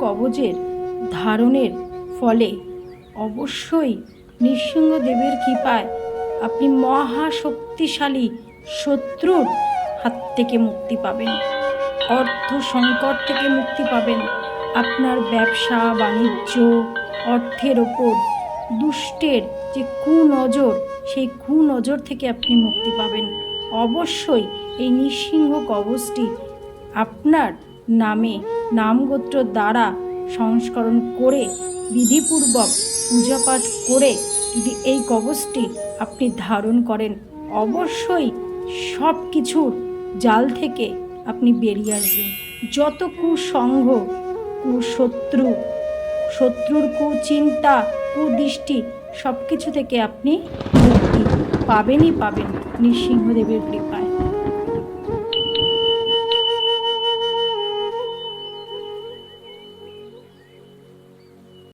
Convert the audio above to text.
কবচের ধারণের ফলে অবশ্যই নৃসিংহদেবের কৃপায় আপনি মহাশক্তিশালী শত্রুর হাত থেকে মুক্তি পাবেন। অর্থ সংকট থেকে মুক্তি পাবেন। আপনার ব্যবসা, বাণিজ্য, অর্থের ওপর দুষ্টের যে কুনজর, সেই কুনজর থেকে আপনি মুক্তি পাবেন। অবশ্যই এই নৃসিংহ কবচটি আপনার নামে নামগোত্র দ্বারা সংস্করণ করে বিধিপূর্বক পূজাপাঠ করে যদি এই কবচটি আপনি ধারণ করেন, অবশ্যই সব কিছুর জাল থেকে আপনি বেরিয়ে আসবেন। যত কুসংঘ, কুশত্রু, শত্রুর কুচিন্তা, কুদৃষ্টি সব কিছু থেকে আপনি মুক্তি পাবেনই পাবেন নৃসিংহদেবের কৃপা